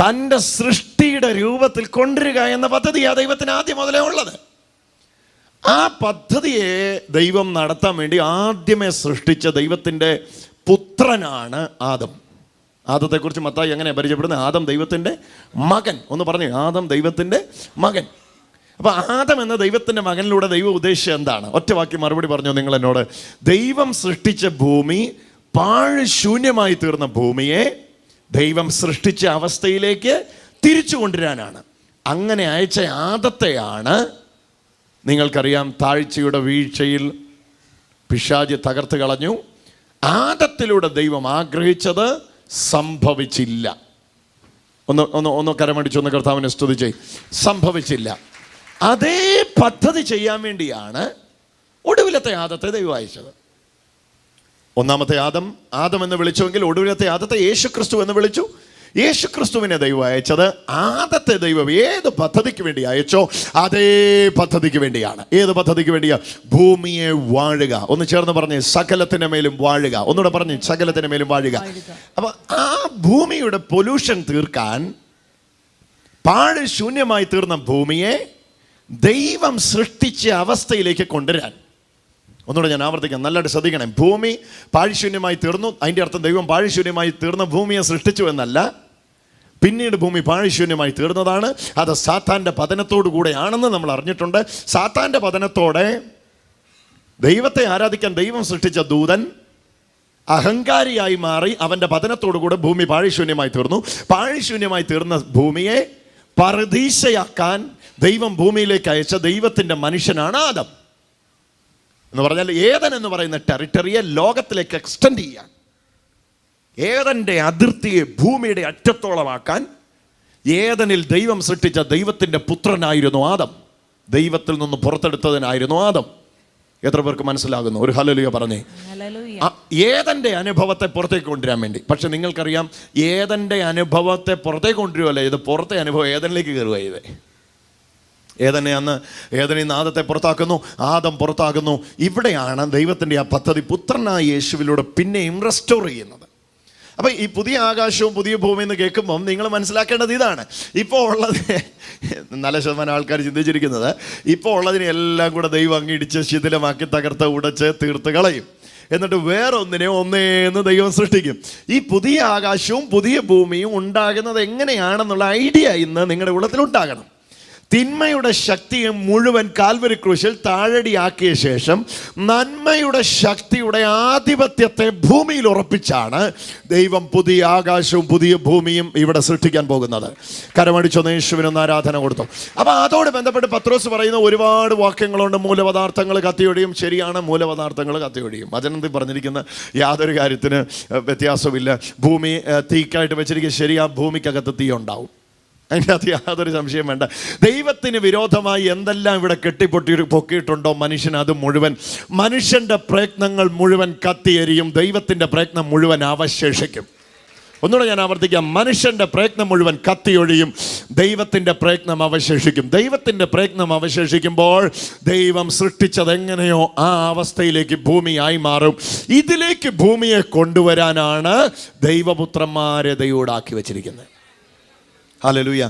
തന്റെ സൃഷ്ടിയുടെ രൂപത്തിൽ കൊണ്ടുവരിക എന്ന പദ്ധതിയാണ് ദൈവത്തിന് ആദ്യം മുതലേ ഉള്ളത്. ആ പദ്ധതിയെ ദൈവം നടത്താൻ വേണ്ടി ആദ്യമേ സൃഷ്ടിച്ച ദൈവത്തിന്റെ പുത്രനാണ് ആദം. ആദത്തെക്കുറിച്ച് മത്തായി എങ്ങനെ പരിചയപ്പെടുന്നത് ആദം ദൈവത്തിന്റെ മകൻ. ഒന്ന് പറഞ്ഞു ആദം ദൈവത്തിന്റെ മകൻ. അപ്പോൾ ആദം എന്ന ദൈവത്തിന്റെ മകനിലൂടെ ദൈവം ഉദ്ദേശിച്ചത് എന്താണ്? ഒറ്റ വാക്കി മറുപടി പറഞ്ഞു നിങ്ങൾ എന്നോട് ദൈവം സൃഷ്ടിച്ച ഭൂമി പാഴ് ശൂന്യമായി തീർന്ന ഭൂമിയെ ദൈവം സൃഷ്ടിച്ച അവസ്ഥയിലേക്ക് തിരിച്ചു കൊണ്ടുവരാനാണ്. അങ്ങനെ അയച്ച ആദത്തെയാണ് നിങ്ങൾക്കറിയാം താഴ്ചയുടെ വീഴ്ചയിൽ പിശാജ് തകർത്ത് കളഞ്ഞു. ആദത്തിലൂടെ ദൈവം ആഗ്രഹിച്ചത് സംഭവിച്ചില്ല. ഒന്ന് ഒന്ന് ഒന്ന് കരമടിച്ചു ഒന്ന് കർത്താവിനെ സ്തുതിച്ചേ സംഭവിച്ചില്ല. അതേ പദ്ധതി ചെയ്യാൻ വേണ്ടിയാണ് ഒടുവിലത്തെ ആദത്തെ ദൈവം അയച്ചത്. ഒന്നാമത്തെ ആദം ആദം എന്ന് വിളിച്ചുവെങ്കിൽ ഒടുവിലത്തെ ആദത്തെ യേശു ക്രിസ്തു എന്ന് വിളിച്ചു. യേശു ക്രിസ്തുവിനെ ദൈവം അയച്ചത് ആദ്യത്തെ ദൈവം ഏത് പദ്ധതിക്ക് വേണ്ടി അയച്ചോ അതേ പദ്ധതിക്ക് വേണ്ടിയാണ്. ഏത് പദ്ധതിക്ക് വേണ്ടിയാ? ഭൂമിയെ വാഴുക. ഒന്ന് ചേർന്ന് പറഞ്ഞ് സകലത്തിന് മേലും വാഴുക. ഒന്നുകൂടെ പറഞ്ഞ് സകലത്തിന് മേലും വാഴുക. അപ്പോൾ ആ ഭൂമിയുടെ പൊല്യൂഷൻ തീർക്കാൻ പാഴ് ശൂന്യമായി തീർന്ന ഭൂമിയെ ദൈവം സൃഷ്ടിച്ച അവസ്ഥയിലേക്ക് കൊണ്ടുവരാൻ ഒന്നുകൂടെ ഞാൻ ആവർത്തിക്കാം. നല്ലതായിട്ട് ശ്രദ്ധിക്കണേ. ഭൂമി പാഴിശൂന്യമായി തീർന്നു. അതിന്റെ അർത്ഥം ദൈവം പാഴിശൂന്യമായി തീർന്ന ഭൂമിയെ സൃഷ്ടിച്ചു എന്നല്ല. പിന്നീട് ഭൂമി പാഴിശൂന്യമായി തീർന്നതാണ്. അത് സാത്താന്റെ പതനത്തോടു കൂടെയാണെന്ന് നമ്മൾ അറിഞ്ഞിട്ടുണ്ട്. സാത്താന്റെ പതനത്തോടെ ദൈവത്തെ ആരാധിക്കാൻ ദൈവം സൃഷ്ടിച്ച ദൂതൻ അഹങ്കാരിയായി മാറി അവന്റെ പതനത്തോടുകൂടെ ഭൂമി പാഴിശൂന്യമായി തീർന്നു. പാഴിശൂന്യമായി തീർന്ന ഭൂമിയെ പരദീശയാക്കാൻ ദൈവം ഭൂമിയിലേക്ക് അയച്ച ദൈവത്തിന്റെ മനുഷ്യനാണ് ആദം. എന്ന് പറഞ്ഞാൽ ഏതൻ എന്ന് പറയുന്ന ടെറിട്ടറിയെ ലോകത്തിലേക്ക് എക്സ്റ്റെൻഡ് ചെയ്യാൻ ഏതന്റെ അതിർത്തിയെ ഭൂമിയുടെ അറ്റത്തോളമാക്കാൻ ഏതനിൽ ദൈവം സൃഷ്ടിച്ച ദൈവത്തിന്റെ പുത്രനായിരുന്നു ആദം. ദൈവത്തിൽ നിന്ന് പുറത്തെടുത്തതിനായിരുന്നു ആദം. എത്ര പേർക്ക് മനസ്സിലാകുന്നു? ഒരു ഹലലുയ പറഞ്ഞേ. ഏതന്റെ അനുഭവത്തെ പുറത്തേക്ക് കൊണ്ടുവരാൻ വേണ്ടി. പക്ഷെ നിങ്ങൾക്കറിയാം ഏതന്റെ അനുഭവത്തെ പുറത്തേക്ക് കൊണ്ടുവരുമല്ലേ ഇത് പുറത്തെ അനുഭവം ഏതനിലേക്ക് കയറുക ഇത്? ഏതനെ അന്ന് ഏതനെ നാദത്തെ പുറത്താക്കുന്നു? ആദം പുറത്താക്കുന്നു ഇവിടെയാണ് ദൈവത്തിന്റെ ആ പദ്ധതി പുത്രനായ യേശുവിലൂടെ പിന്നെയും റെസ്റ്റോർ ചെയ്യുന്നത്. അപ്പം ഈ പുതിയ ആകാശവും പുതിയ ഭൂമിയും എന്ന് കേൾക്കുമ്പം നിങ്ങൾ മനസ്സിലാക്കേണ്ടത് ഇതാണ്. ഇപ്പോൾ ഉള്ളത് <laughs> നല്ല ശതമാനം ആൾക്കാർ ചിന്തിച്ചിരിക്കുന്നത്. ഇപ്പോൾ ഉള്ളതിനെ എല്ലാം കൂടെ ദൈവം അങ്ങിടിച്ച് ശിഥിലമാക്കി തകർത്ത് ഉടച്ച് തീർത്ത് കളയും. എന്നിട്ട് വേറൊന്നിനെ ഒന്നേന്ന് ദൈവം സൃഷ്ടിക്കും. ഈ പുതിയ ആകാശവും പുതിയ ഭൂമിയും ഉണ്ടാകുന്നത് എങ്ങനെയാണെന്നുള്ള ഐഡിയ ഇന്ന് നിങ്ങളുടെ ഉള്ളത്തിലുണ്ടാകണം തിന്മയുടെ ശക്തിയെ മുഴുവൻ കാൽവരി ക്രൂശിൽ താഴടിയാക്കിയ ശേഷം നന്മയുടെ ശക്തിയുടെ ആധിപത്യത്തെ ഭൂമിയിൽ ഉറപ്പിച്ചാണ് ദൈവം പുതിയ ആകാശവും പുതിയ ഭൂമിയും ഇവിടെ സൃഷ്ടിക്കാൻ പോകുന്നത്. കരമടിച്ചൊന്ന് യേശുവിനൊന്ന് ആരാധന കൊടുത്തു. അപ്പോൾ അതോട് ബന്ധപ്പെട്ട് പത്രോസ് പറയുന്ന ഒരുപാട് വാക്യങ്ങളുണ്ട്. മൂലപദാർത്ഥങ്ങൾ കത്തിയൊടിയും ശരിയാണ് മൂലപദാർത്ഥങ്ങൾ കത്തിയൊടിയും വചനത്തിൽ പറഞ്ഞിരിക്കുന്ന യാതൊരു കാര്യത്തിന് വ്യത്യാസമില്ല ഭൂമി തീക്കായിട്ട് വെച്ചിരിക്കുക ശരി ആ ഭൂമിക്കകത്ത് തീ ഉണ്ടാവും. അതിന്റെ അത് യാതൊരു സംശയം വേണ്ട. ദൈവത്തിന് വിരോധമായി എന്തെല്ലാം ഇവിടെ കെട്ടിപ്പൊട്ടി പൊക്കിയിട്ടുണ്ടോ മനുഷ്യൻ അത് മുഴുവൻ? മനുഷ്യന്റെ പ്രയത്നങ്ങൾ മുഴുവൻ കത്തിയെരിയും ദൈവത്തിന്റെ പ്രയത്നം മുഴുവൻ അവശേഷിക്കും. ഒന്നുകൂടെ ഞാൻ ആവർത്തിക്കാം. മനുഷ്യന്റെ പ്രയത്നം മുഴുവൻ കത്തിയൊഴിയും. ദൈവത്തിന്റെ പ്രയത്നം അവശേഷിക്കും. ദൈവത്തിന്റെ പ്രയത്നം അവശേഷിക്കുമ്പോൾ ദൈവം സൃഷ്ടിച്ചത് എങ്ങനെയോ ആ അവസ്ഥയിലേക്ക് ഭൂമിയായി മാറും. ഇതിലേക്ക് ഭൂമിയെ കൊണ്ടുവരാനാണ് ദൈവപുത്രന്മാരെ ദൈവോടാക്കി വെച്ചിരിക്കുന്നത്. ഹലലുയ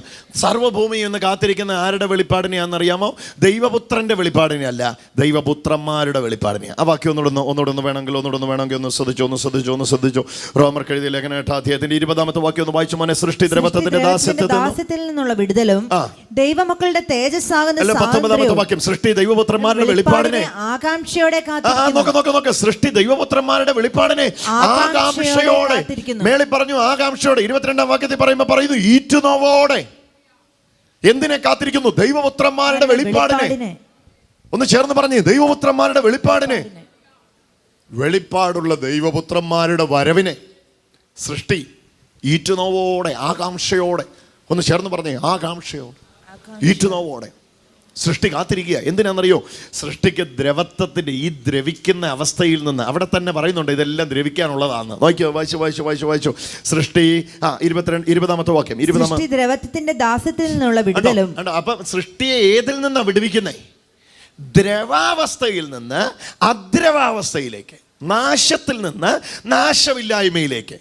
സർവഭൂമി എന്ന് കാത്തിരിക്കുന്ന ആരുടെ വെളിപ്പാടിനെയാണെന്നറിയാമോ? ദൈവപുത്രന്റെ വെളിപ്പാടിനെ അല്ല ദൈവപുത്രന്മാരുടെ വെളിപ്പാടിനെ ആ വാക്യം ഒന്നുകൂടെ ഒന്ന് ഒന്നുകൂടെ ഒന്ന് വേണമെങ്കിൽ ഒന്നുകൂടെ ഒന്ന് വേണമെങ്കിൽ ഒന്ന് ശ്രദ്ധിച്ചു ഒന്ന് ശ്രദ്ധിച്ചു ഒന്ന് ശ്രദ്ധിച്ചു. റോമർ കഴുതി ലേഖന എട്ടാം അധ്യായത്തിന്റെ ഇരുപതാമത്തെ വാക്യം ഒന്ന് വായിച്ചു മോനെ. സൃഷ്ടി ദ്രവത്വത്തിന്റെ ദാസ്യത്തിൽ നിന്നും നിന്നുള്ള വിടുതലും ദൈവമക്കളുടെ തേജസ്സാകുന്ന പത്തൊമ്പതാമത്തെ വാക്യം. സൃഷ്ടി ദൈവപുത്രന്മാരുടെ വെളിപ്പാടിനെ ആകാംക്ഷയോടെ നോക്ക് നോക്ക് നോക്ക്. സൃഷ്ടി ദൈവപുത്രന്മാരുടെ വെളിപ്പാടിനെ ആകാംക്ഷയോടെ മേളി പറഞ്ഞു ആകാംക്ഷയോടെ. ഇരുപത്തിരണ്ടാം വാക്യത്തിൽ പറയുമ്പോൾ പറയുന്നു ഈറ്റുനോവോടെ എന്തിനെ കാത്തിരിക്കുന്നു? ദൈവപുത്രന്മാരുടെ വെളിപ്പാടിനെ. ഒന്ന് ചേർന്ന് പറഞ്ഞു ദൈവപുത്രന്മാരുടെ വെളിപ്പാടിനെ. വെളിപ്പാടുള്ള ദൈവപുത്രന്മാരുടെ വരവിനെ. സൃഷ്ടി ഈറ്റുനോവോടെ ആകാംക്ഷയോടെ. ഒന്ന് ചേർന്ന് പറഞ്ഞേ ആകാംക്ഷയോടെ. ഈറ്റുനോവോടെ. സൃഷ്ടി കാത്തിരിക്കുക എന്തിനാണെന്നറിയോ? സൃഷ്ടിക്ക് ദ്രവത്വത്തിന്റെ ഈ ദ്രവിക്കുന്ന അവസ്ഥയിൽ നിന്ന് അവിടെ തന്നെ പറയുന്നുണ്ട് ഇതെല്ലാം ദ്രവിക്കാനുള്ളതാണ്. നോക്കിയോ വായിച്ചു വായിച്ചു വായിച്ചു വായിച്ചു. സൃഷ്ടി ആ ഇരുപത്തിരണ്ട് ഇരുപതാമത്തെ വാക്യം ഇരുപതാമത്തെ ദ്രവത്വത്തിന്റെ ദാസ്യത്തിൽ നിന്നുള്ള? വിടുതലും. അപ്പം അപ്പൊ സൃഷ്ടിയെ ഏതിൽ നിന്നാണ് വിടുവിക്കുന്നേ? ദ്രവാവസ്ഥയിൽ നിന്ന് അദ്രവാവസ്ഥയിലേക്ക് നാശത്തിൽ നിന്ന് നാശമില്ലായ്മയിലേക്ക്.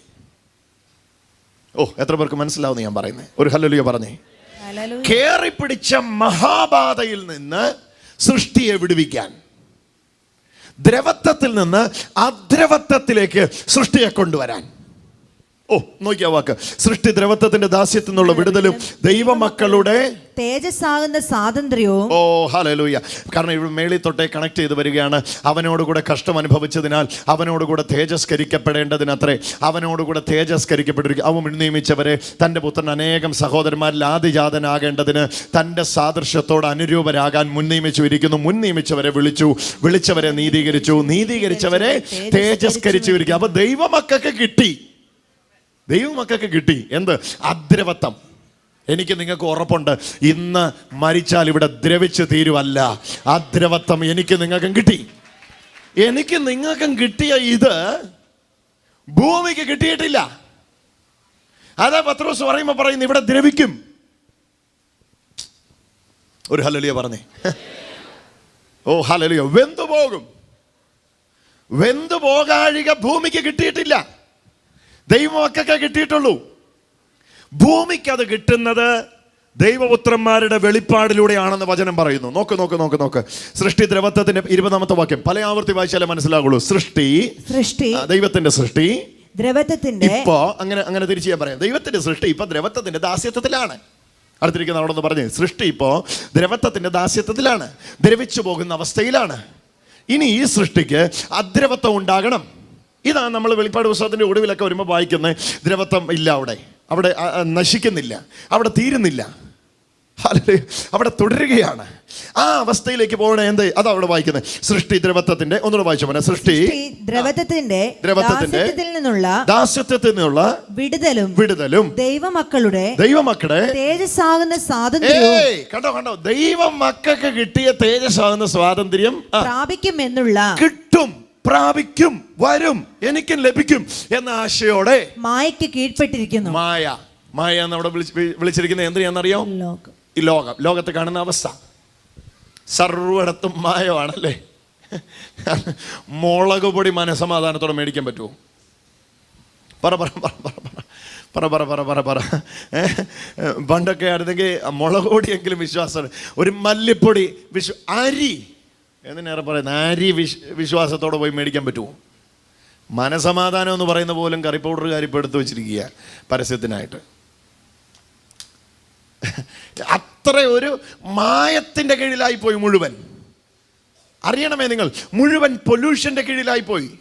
ഓ എത്ര പേർക്ക് മനസ്സിലാവുന്നു ഞാൻ പറയുന്നത് ഒരു ഹലോലിയോ പറഞ്ഞേ. കേറിപ്പിടിച്ച മഹാബാധയിൽ നിന്ന് സൃഷ്ടിയെ വിടുവിക്കാൻ. ദ്രവത്വത്തിൽ നിന്ന് അദ്രവത്വത്തിലേക്ക് സൃഷ്ടിയെ കൊണ്ടുവരാൻ. ഓ നോക്കിയ വാക്ക്. സൃഷ്ടി ദ്രവത്വത്തിന്റെ ദാസ്യത്തിൽ നിന്നുള്ള വിടുതലും ദൈവമക്കളുടെ തേജസ്സാകുന്ന സ്വാതന്ത്ര്യവും ഓ ഹലലൂയ കാരണം ഇവിടെ മേളിൽ തൊട്ടേ കണക്ട് ചെയ്ത് വരികയാണ്. അവനോടുകൂടെ കഷ്ടം അനുഭവിച്ചതിനാൽ അവനോടുകൂടെ തേജസ്കരിക്കപ്പെടേണ്ടതിനത്രേ. അവനോടുകൂടെ തേജസ്കരിക്കപ്പെട്ടിരിക്കും അവൻ നിയമിച്ചവരെ തന്റെ പുത്രൻ അനേകം സഹോദരന്മാരിൽ ആദിജാതനാകേണ്ടതിന് തന്റെ സാദൃശ്യത്തോട് അനുരൂപരാകാൻ മുൻ നിയമിച്ചു മുൻ നിയമിച്ചവരെ വിളിച്ചു. വിളിച്ചവരെ നീതീകരിച്ചു. നീതീകരിച്ചവരെ തേജസ്കരിച്ചു ഇരിക്കും അപ്പൊ ദൈവമക്കൾക്ക് കിട്ടി. ദൈവമക്കൾക്ക് കിട്ടി. എന്ത്? അദ്രവത്വം. എനിക്ക് നിങ്ങൾക്ക് ഉറപ്പുണ്ട്. ഇന്ന് മരിച്ചാൽ ഇവിടെ ദ്രവിച്ച് തീരുവല്ല. അദ്രവത്വം എനിക്ക് നിങ്ങൾക്കും കിട്ടി. എനിക്ക് നിങ്ങൾക്കും കിട്ടിയ ഇത് ഭൂമിക്ക് കിട്ടിയിട്ടില്ല. അതാ പത്രോസ് പറയുമ്പോൾ പറയുന്നു ഇവിടെ ദ്രവിക്കും. ഒരു ഹലലിയ പറഞ്ഞേ. ഓ ഹലലിയ വെന്തു പോകും വെന്തു പോകാഴിക ഭൂമിക്ക് കിട്ടിയിട്ടില്ല. ദൈവമക്കൊക്കെ കിട്ടിയിട്ടുള്ളൂ. ഭൂമിക്ക് അത് കിട്ടുന്നത് ദൈവപുത്രന്മാരുടെ വെളിപ്പാടിലൂടെയാണെന്ന് വചനം പറയുന്നു. നോക്ക് നോക്ക് നോക്ക് നോക്ക്. സൃഷ്ടി ദ്രവത്വത്തിന്റെ ഇരുപതാമത്തെ വാക്യം. പല ആവർത്തി വായിച്ചാലേ മനസ്സിലാകുള്ളൂ സൃഷ്ടി സൃഷ്ടി ദൈവത്തിന്റെ സൃഷ്ടി ദ്രവത്വത്തിന്റെ ഇപ്പോ അങ്ങനെ അങ്ങനെ തിരിച്ചു ഞാൻ പറയാം. ദൈവത്തിന്റെ സൃഷ്ടി ഇപ്പൊ ദ്രവത്വത്തിന്റെ ദാസ്യത്വത്തിലാണ്. അടുത്തിരിക്കുന്ന അവിടെ ഒന്ന് പറഞ്ഞു. സൃഷ്ടി ഇപ്പോ ദ്രവത്വത്തിന്റെ ദാസ്യത്വത്തിലാണ്. ദ്രവിച്ചു പോകുന്ന അവസ്ഥയിലാണ്. ഇനി ഈ സൃഷ്ടിക്ക് അദ്രവത്വം ഉണ്ടാകണം. ഇതാണ് നമ്മൾ വെളിപ്പാട് പുസ്തകത്തിന്റെ ഒടുവിലൊക്കെ വരുമ്പോൾ വായിക്കുന്നത് ദ്രവത്വം ഇല്ല അവിടെ. അവിടെ നശിക്കുന്നില്ല. അവിടെ തീരുന്നില്ല. അവിടെ തുടരുകയാണ്. ആ അവസ്ഥയിലേക്ക് പോകണേ എന്ത്? അതാ അവിടെ വായിക്കുന്നത് സൃഷ്ടി ദ്രവത്വത്തിന്റെ ഒന്നുകൂടെ വായിച്ചു പോലെ സൃഷ്ടി ദ്രവത്വത്തിന്റെ ദ്രവത്വത്തിന്റെ നിന്നുള്ള ദാസ്യത്വത്തിൽ നിന്നുള്ള വിടുതലും വിടുതലും ദൈവമക്കളുടെ ദൈവമക്കളുടെ തേജസ്സാകുന്ന ആകുന്ന സ്വാതന്ത്ര്യം കണ്ടോ കണ്ടോ. ദൈവമക്കൾക്ക് കിട്ടിയ തേജസ്സാകുന്ന സ്വാതന്ത്ര്യം പ്രാപിക്കും പ്രാപിക്കുമെന്നുള്ള കിട്ടും. പ്രാപിക്കും വരും എനിക്കും ലഭിക്കും എന്ന ആശയോടെ മായയ്ക്ക് കീഴ്പ്പെട്ടിരിക്കുന്നു. മായ മായ എന്ന് അവിടെ വിളിച്ചിരിക്കുന്നത് എന്തിനാണെന്നറിയോ ഈ ലോകം. ലോകത്തെ കാണുന്ന അവസ്ഥ. സർവടത്തും മായമാണല്ലേ? മുളക് പൊടി മനസമാധാനത്തോടെ മേടിക്കാൻ പറ്റുമോ? പറ പറ പറ പറ പറ. പറ പറ പറ പറ? പണ്ടൊക്കെ ആയിരുന്നെങ്കിൽ മുളക് പൊടിയെങ്കിലും വിശ്വാസമാണ് ഒരു മല്ലിപ്പൊടി വിശ്വ അരി. എന്തിനേറെ പറയുന്നത് നാരി വിശ് വിശ്വാസത്തോടെ പോയി മേടിക്കാൻ പറ്റുമോ? മനസമാധാനം എന്ന് പറയുന്ന പോലും കറി പൗഡർ കാര്യപ്പം എടുത്തു വെച്ചിരിക്കുക പരസ്യത്തിനായിട്ട്. അത്ര ഒരു മായത്തിന്റെ കീഴിലായിപ്പോയി മുഴുവൻ. അറിയണമേ നിങ്ങൾ മുഴുവൻ പൊല്യൂഷന്റെ കീഴിലായിപ്പോയി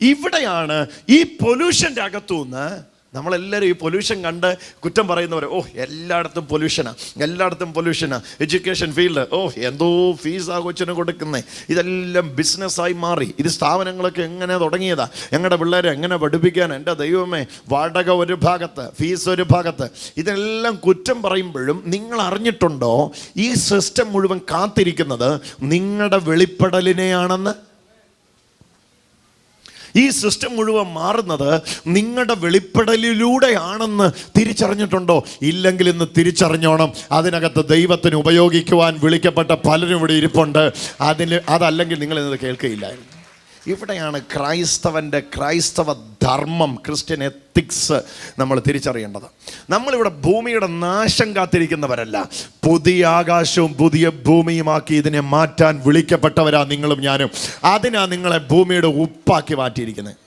ഇവിടെയാണ് ഈ പൊല്യൂഷന്റെ അകത്തുനിന്ന് നമ്മളെല്ലാവരും ഈ പൊല്യൂഷൻ കണ്ട് കുറ്റം പറയുന്നവർ ഓ എല്ലായിടത്തും പൊല്യൂഷനാണ് എല്ലായിടത്തും പൊല്യൂഷനാണ് എഡ്യൂക്കേഷൻ ഫീൽഡ് ഓ എന്തോ ഫീസ് കൊച്ചിന് കൊടുക്കുന്നേ. ഇതെല്ലാം ബിസിനസ്സായി മാറി. ഇത് സ്ഥാപനങ്ങളൊക്കെ എങ്ങനെ തുടങ്ങിയതാ? ഞങ്ങളുടെ പിള്ളേരെ എങ്ങനെ പഠിപ്പിക്കാൻ? എന്റെ ദൈവമേ വാടക ഒരു ഭാഗത്ത് ഫീസ് ഒരു ഭാഗത്ത്. ഇതെല്ലാം കുറ്റം പറയുമ്പോഴും നിങ്ങൾ അറിഞ്ഞിട്ടുണ്ടോ? ഈ സിസ്റ്റം മുഴുവൻ കാത്തിരിക്കുന്നത് നിങ്ങളുടെ വെളിപ്പെടലിനെയാണെന്ന്? ഈ സിസ്റ്റം മുഴുവൻ മാറുന്നത് നിങ്ങളുടെ വെളിപ്പെടലിലൂടെയാണെന്ന് തിരിച്ചറിഞ്ഞിട്ടുണ്ടോ? ഇല്ലെങ്കിൽ ഇന്ന് തിരിച്ചറിഞ്ഞോണം. അതിനകത്ത് ദൈവത്തിന് ഉപയോഗിക്കുവാൻ വിളിക്കപ്പെട്ട പലരും ഇവിടെ ഇരിപ്പുണ്ട്. അതിന് അതല്ലെങ്കിൽ നിങ്ങൾ ഇന്നത് കേൾക്കുകയില്ലായിരുന്നു ഇവിടെയാണ് ക്രൈസ്തവന്റെ ക്രൈസ്തവ ധർമ്മം ക്രിസ്ത്യൻ എത്തിക്സ് നമ്മൾ തിരിച്ചറിയേണ്ടത്. നമ്മളിവിടെ ഭൂമിയുടെ നാശം കാത്തിരിക്കുന്നവരല്ല. പുതിയ ആകാശവും പുതിയ ഭൂമിയുമാക്കി ഇതിനെ മാറ്റാൻ വിളിക്കപ്പെട്ടവരാ നിങ്ങളും ഞാനും. അതിനാ നിങ്ങളെ ഭൂമിയുടെ ഉപ്പാക്കി മാറ്റിയിരിക്കുന്നത്.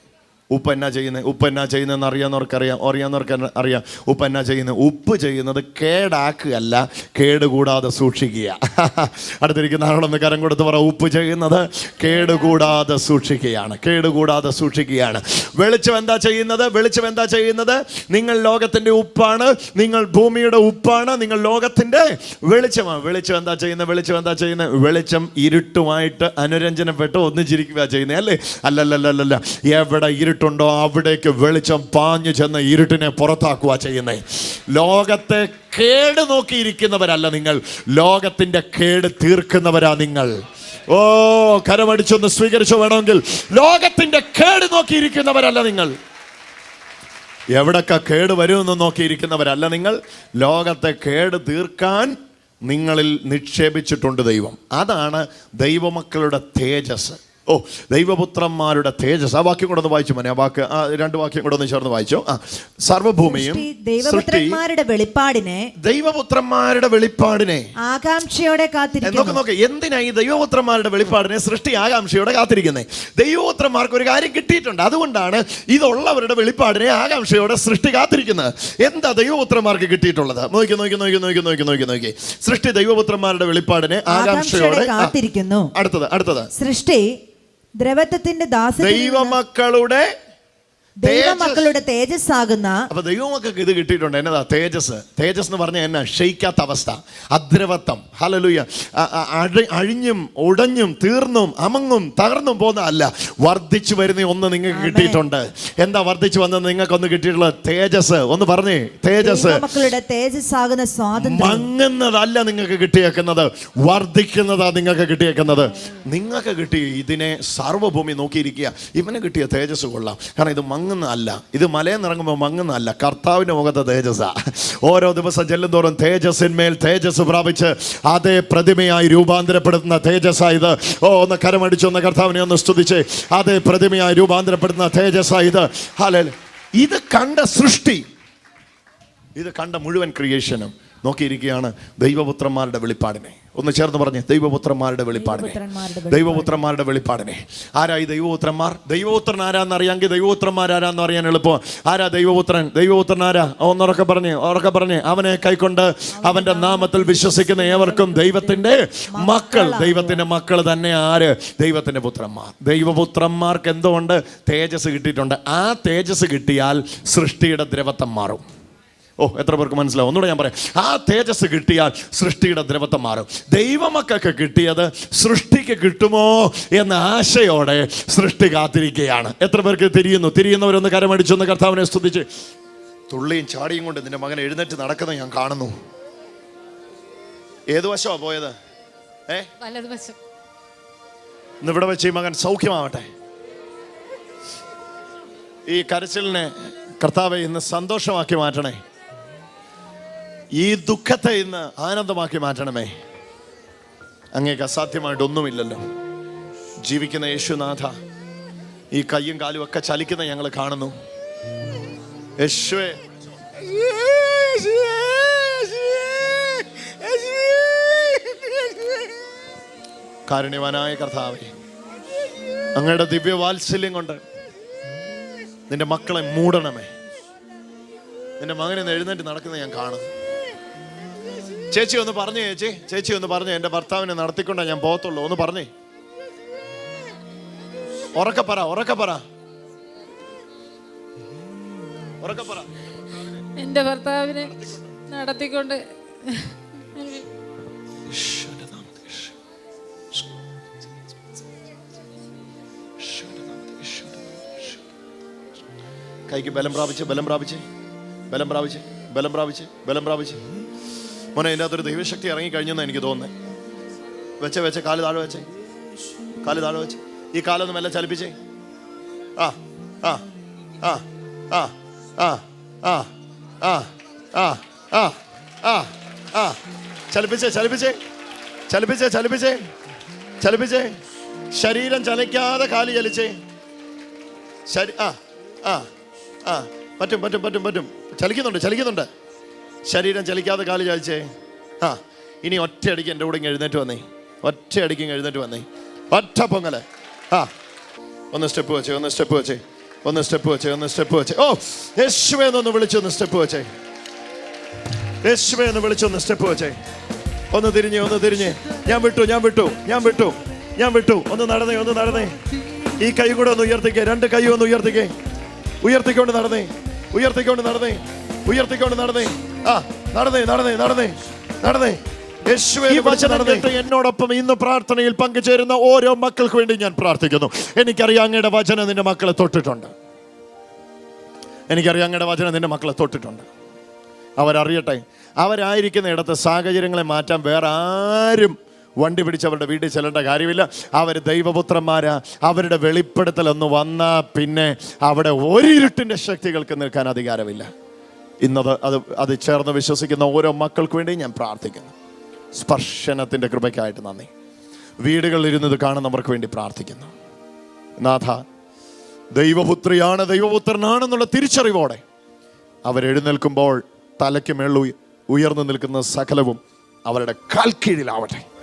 ഉപ്പ് എന്നാ ചെയ്യുന്നത്? ഉപ്പ് എന്നാ ചെയ്യുന്നതെന്ന് അറിയാവുന്നവർക്കറിയാം. അറിയാവുന്നവർക്ക് അറിയാം. ഉപ്പ് എന്നാ ചെയ്യുന്നത്? ഉപ്പ് ചെയ്യുന്നത് കേടാക്കുകയല്ല കേടുകൂടാതെ സൂക്ഷിക്കുക. <laughs> അടുത്തിരിക്കുന്ന ആളൊന്ന് കരം കൊടുത്ത് പറ ഉപ്പ് ചെയ്യുന്നത് കേടുകൂടാതെ സൂക്ഷിക്കുകയാണ് കേടുകൂടാതെ സൂക്ഷിക്കുകയാണ്. വെളിച്ചം എന്താ ചെയ്യുന്നത്? വെളിച്ചം എന്താ ചെയ്യുന്നത്? നിങ്ങൾ ലോകത്തിന്റെ ഉപ്പാണ് നിങ്ങൾ ഭൂമിയുടെ ഉപ്പാണ് നിങ്ങൾ ലോകത്തിന്റെ വെളിച്ചമാണ്. വെളിച്ചം എന്താ ചെയ്യുന്നത്? വെളിച്ചം എന്താ ചെയ്യുന്നത്? വെളിച്ചം ഇരുട്ടുമായിട്ട് അനുരഞ്ജനപ്പെട്ട് ഒന്നിച്ചിരിക്കുക ചെയ്യുന്നത് അല്ലേ? അല്ലല്ലല്ലല്ല എവിടെ ഇരുട്ടുണ്ടോ അവിടേക്ക് വെളിച്ചം പാഞ്ഞു ചെന്ന് ഇരുട്ടിനെ പുറത്താക്കുക ചെയ്യുന്നേ. ലോകത്തെ കേട് നോക്കിയിരിക്കുന്നവരല്ല നിങ്ങൾ. ലോകത്തിന്റെ കേട് തീർക്കുന്നവരാ നിങ്ങൾ. ഓ കരമടിച്ചൊന്ന് സ്വീകരിച്ചു വേണമെങ്കിൽ ലോകത്തിന്റെ കേട് നോക്കിയിരിക്കുന്നവരല്ല നിങ്ങൾ. എവിടൊക്കെ കേട് വരുമെന്ന് നോക്കിയിരിക്കുന്നവരല്ല നിങ്ങൾ. ലോകത്തെ കേട് തീർക്കാൻ നിങ്ങളിൽ നിക്ഷേപിച്ചിട്ടുണ്ട് ദൈവം. അതാണ് ദൈവമക്കളുടെ തേജസ്. ഓ ദൈവപുത്രന്മാരുടെ തേജസ്. ആ വാക്യം കൂടെ ഒന്ന് വായിച്ചു മനെ. ആ വാക്ക് ആ രണ്ട് വാക്യം കൂടെ ഒന്ന് ചേർന്ന് വായിച്ചു. ആ സർവഭൂമിയും ദൈവപുത്രന്മാരുടെ വെളിപ്പാടിനെ ദൈവപുത്രന്മാരുടെ വെളിപ്പാടിനെ. ആകാംക്ഷയോടെ കാത്തിരിക്കുന്നു. നോക്ക് എന്തിനാ ഈ ദൈവപുത്രന്മാരുടെ വെളിപ്പാടിനെ സൃഷ്ടി ആകാംക്ഷയോടെ കാത്തിരിക്കുന്നത് ദൈവപുത്രന്മാർക്ക് ഒരു കാര്യം കിട്ടിയിട്ടുണ്ട്. അതുകൊണ്ടാണ് ഇതുള്ളവരുടെ വെളിപ്പാടിനെ ആകാംക്ഷയോടെ സൃഷ്ടി കാത്തിരിക്കുന്നത്. എന്താ ദൈവപുത്രന്മാർക്ക് കിട്ടിയിട്ടുള്ളത്? നോക്കി നോക്കി നോക്കി നോക്കി നോക്കി നോക്കി നോക്കി. സൃഷ്ടി ദൈവപുത്രന്മാരുടെ വെളിപ്പാടിനെ ആകാംക്ഷയോടെ കാത്തിരിക്കുന്നു. അടുത്തത് അടുത്തത്. സൃഷ്ടി ദ്രവത്വത്തിന്റെ ദാസ ദൈവമക്കളുടെ ദൈവമക്കളുടെ തേജസ് ആകുന്ന അപ്പൊ ദൈവമക്കൾക്ക് ഇത് കിട്ടിയിട്ടുണ്ട്. എന്നതാ? തേജസ്. തേജസ് എന്ന് പറഞ്ഞാൽ എന്നാ? ക്ഷയിക്കാത്ത അവസ്ഥ അദ്രവത്വം ഹലലുയ അഴിഞ്ഞും ഉടഞ്ഞും തീർന്നും അമങ്ങും തകർന്നും പോകുന്ന അല്ല വർദ്ധിച്ചു വരുന്ന ഒന്ന് നിങ്ങൾക്ക് കിട്ടിയിട്ടുണ്ട്. എന്താ വർദ്ധിച്ചു വന്നത്? നിങ്ങൾക്കൊന്ന് കിട്ടിയിട്ടുള്ള തേജസ്. ഒന്ന് പറഞ്ഞേ. തേജസ്. മക്കളുടെ തേജസ് ആകുന്ന സ്വാതന്ത്ര്യം. മങ്ങുന്നതല്ല നിങ്ങൾക്ക് കിട്ടിയേക്കുന്നത്. വർദ്ധിക്കുന്നതാ നിങ്ങൾക്ക് കിട്ടിയേക്കുന്നത്. നിങ്ങൾക്ക് കിട്ടിയ ഇതിനെ സർവഭൂമി നോക്കിയിരിക്കുക. ഇവന് കിട്ടിയ തേജസ് കൊള്ളാം. കാരണം ഇത് മങ്ങുന്നതല്ല. ഇത് മലയിൽ ഇറങ്ങുമ്പോൾ മങ്ങുന്നതല്ല. കർത്താവിന്റെ മുഖത്തെ തേജസ്സാ. ഓരോ ദിവസം ചെല്ലുന്തോറും തേജസ്സിന്മേൽ തേജസ് പ്രാപിച്ച് അതേ പ്രതിമയായി രൂപാന്തരപ്പെടുത്തുന്ന തേജസ്സാ ഇത്. ഓ ഒന്ന് കരമടിച്ചു ഒന്ന് കർത്താവിനെ ഒന്ന് സ്തുതിച്ച്. അതേ പ്രതിമയായി രൂപാന്തരപ്പെടുത്തുന്ന തേജസ്സാ ഇത്. ഹാലേ ഇത് കണ്ട സൃഷ്ടി. ഇത് കണ്ട മുഴുവൻ ക്രിയേഷനും. നോക്കിയിരിക്കുകയാണ് ദൈവപുത്രന്മാരുടെ വെളിപ്പാടിനെ. ഒന്ന് ചേർന്ന് പറഞ്ഞ് ദൈവപുത്രന്മാരുടെ വെളിപ്പാടിനെ. ദൈവപുത്രന്മാരുടെ വെളിപ്പാടിനെ. ആരായി ദൈവപുത്രന്മാർ? ദൈവപുത്രൻ ആരാന്ന് അറിയാമെങ്കിൽ ദൈവപുത്രന്മാർ ആരാന്ന് അറിയാൻ എളുപ്പം. ആരാ ദൈവപുത്രൻ? ദൈവപുത്രൻ ആരാ? ഒന്നുറക്കെ പറഞ്ഞ് ഉറക്കെ പറഞ്ഞ്. അവനെ കൈക്കൊണ്ട് അവന്റെ നാമത്തിൽ വിശ്വസിക്കുന്ന ഏവർക്കും ദൈവത്തിന്റെ മക്കൾ. ദൈവത്തിന്റെ മക്കൾ തന്നെ ആര്? ദൈവത്തിന്റെ പുത്രന്മാർ. ദൈവപുത്രന്മാർക്ക് എന്തുകൊണ്ട് തേജസ് കിട്ടിയിട്ടുണ്ട്. ആ തേജസ് കിട്ടിയാൽ സൃഷ്ടിയുടെ ദ്രവത്വം മാറും. ഓ എത്ര പേർക്ക് മനസ്സിലാവും? ഒന്നുകൂടെ ഞാൻ പറയാം. ആ തേജസ് കിട്ടിയാൽ സൃഷ്ടിയുടെ ദ്രവത്വം മാറും. ദൈവമക്കൊക്കെ കിട്ടിയത് സൃഷ്ടിക്ക് കിട്ടുമോ എന്ന ആശയോടെ സൃഷ്ടി കാത്തിരിക്കുകയാണ്. എത്ര പേർക്ക് തിരിയുന്നു? തിരിയുന്നവരൊന്ന് കരമടിച്ചൊന്ന് കർത്താവിനെ സ്തുതിച്ച്. തുള്ളിയും ചാടിയും കൊണ്ട് നിന്റെ മകൻ എഴുന്നേറ്റ് നടക്കുന്നത് ഞാൻ കാണുന്നു. ഏത് വശമാ പോയത്? ഏ? വലതുവശം ഇന്ന് ഇവിടെ വെച്ച് ഈ മകൻ സൗഖ്യമാവട്ടെ. ഈ കരച്ചിലിനെ കർത്താവെ ഇന്ന് സന്തോഷമാക്കി മാറ്റണേ. ഈ ദുഃഖത്തെ ഇന്ന് ആനന്ദമാക്കി മാറ്റണമേ. അങ്ങേക്ക് അസാധ്യമായിട്ടൊന്നുമില്ലല്ലോ. ജീവിക്കുന്ന യേശുനാഥ ഈ കയ്യും കാലും ഒക്കെ ചലിക്കുന്ന ഞങ്ങൾ കാണുന്നു. യേശുവേ. കാരുണ്യവാനായ കർത്താവേ അങ്ങയുടെ ദിവ്യവാത്സല്യം കൊണ്ട് നിന്റെ മക്കളെ മൂടണമേ. നിന്റെ മകനെ എഴുന്നേറ്റ് നടക്കുന്നത് ഞാൻ കാണുന്നു. ചേച്ചി ഒന്ന് പറഞ്ഞു ചേച്ചി. ചേച്ചി ഒന്ന് പറഞ്ഞു എന്റെ ഭർത്താവിനെ നടത്തിക്കൊണ്ടാ ഞാൻ പോകത്തുള്ളൂ. ഒന്ന് പറഞ്ഞേ. ഉറക്കെ പറ ഉറക്ക പറ. ഉറക്കെ പറ. എന്റെ ഭർത്താവിനെ നടത്തിക്കൊണ്ട്. കൈക്ക് ബലം പ്രാപിച്ച് ബലം പ്രാപിച്ച്. ബലം പ്രാപിച്ച് ബലം പ്രാപിച്ച് ബലം പ്രാപിച്ച്. മോനെ ഇതിനകത്തൊരു ദൈവശക്തി ഇറങ്ങി കഴിഞ്ഞെന്ന് എനിക്ക് തോന്നുന്നത് വെച്ച വെച്ച കാൽ താഴെ വെച്ചേ കാൽ താഴെ വെച്ച് ഈ കാലൊന്നും മെല്ലെ ചലിപ്പിച്ചേ ആ ആ ആ ആ ആ ആ ആ ആ ആ ആ ആ ചലിപ്പിച്ചേ ചലിപ്പിച്ചേ ചലിപ്പിച്ചേ ചലിപ്പിച്ചേ ചലിപ്പിച്ചേ ശരീരം ചലിക്കാതെ കാൽ ചലിച്ചേ ശരി ആ ആ ആ പറ്റും പറ്റും പറ്റും പറ്റും ചലിക്കുന്നുണ്ട് ചലിക്കുന്നുണ്ട് ശരീരം ചലിക്കാതെ കാലു ചലിച്ചേ. ആ ഇനി ഒറ്റയടിക്ക് എന്റെ കൂടെ എഴുന്നേറ്റ് വന്നേ. ഒറ്റയടിക്ക് എഴുന്നേറ്റ് വന്നേ. ഒറ്റ പൊങ്ങൽ. ആ ഒന്ന് സ്റ്റെപ്പ് വെച്ചേ ഒന്ന് സ്റ്റെപ്പ് വെച്ചേ ഒന്ന് സ്റ്റെപ്പ് വെച്ചേ ഒന്ന് സ്റ്റെപ്പ് വെച്ചേ. ഓ യേശുവേ വിളിച്ചൊന്ന് സ്റ്റെപ്പ് വെച്ചേ. യേശുവേ വിളിച്ചൊന്ന് സ്റ്റെപ്പ് വെച്ചേ. ഒന്ന് തിരിഞ്ഞ് ഒന്ന് തിരിഞ്ഞ്. ഞാൻ വിട്ടു ഞാൻ വിട്ടു ഞാൻ വിട്ടു ഞാൻ വിട്ടു. ഒന്ന് നടന്നേ ഒന്ന് നടന്നേ. ഈ കൈ കൂടെ ഒന്ന് ഉയർത്തിക്കേ രണ്ട് കൈ ഒന്ന് ഉയർത്തിക്കേ. ഉയർത്തിക്കൊണ്ട് നടന്നേ ഉയർത്തിക്കൊണ്ട് നടന്നേ ഉയർത്തിക്കൊണ്ട് നടന്നേ. ആ നടന്നേ നടന്നേ നടന്നേ നടന്നേ. വിളിച്ച് നടന്നേ. എന്നോടൊപ്പം ഇന്ന് പ്രാർത്ഥനയിൽ പങ്കുചേരുന്ന ഓരോ മക്കൾക്ക് വേണ്ടി ഞാൻ പ്രാർത്ഥിക്കുന്നു. എനിക്കറിയാം അങ്ങയുടെ വചനം നിന്റെ മക്കളെ തൊട്ടിട്ടുണ്ട്. എനിക്കറിയാം അങ്ങയുടെ വചനം നിന്റെ മക്കളെ തൊട്ടിട്ടുണ്ട്. അവരറിയട്ടെ അവരായിരിക്കുന്ന ഇടത്ത് സാഹചര്യങ്ങളെ മാറ്റാൻ വേറെ ആരും വണ്ടി പിടിച്ച് അവരുടെ വീട്ടിൽ ചെല്ലേണ്ട കാര്യമില്ല. അവർ ദൈവപുത്രന്മാരാ. അവരുടെ വെളിപ്പെടുത്തൽ ഒന്ന് വന്നാൽ പിന്നെ അവിടെ ഒരിരുട്ടിന്റെ ശക്തികൾക്ക് നിൽക്കാൻ അധികാരമില്ല. ഇന്നത് അത് അത് ചേർന്ന് വിശ്വസിക്കുന്ന ഓരോ മക്കൾക്ക് വേണ്ടി ഞാൻ പ്രാർത്ഥിക്കുന്നു. സ്പർശനത്തിന്റെ കൃപയ്ക്കായിട്ട് നന്ദി. വീടുകളിൽ ഇരുന്നത് കാണുന്നവർക്ക് വേണ്ടി പ്രാർത്ഥിക്കുന്നു. നാഥ ദൈവപുത്രിയാണ് ദൈവപുത്രനാണെന്നുള്ള തിരിച്ചറിവോടെ അവരെഴുന്നേൽക്കുമ്പോൾ തലയ്ക്ക് മേളു ഉയ- ഉയർന്നു നിൽക്കുന്ന സകലവും അവരുടെ കാൽക്കീഴിലാവട്ടെ.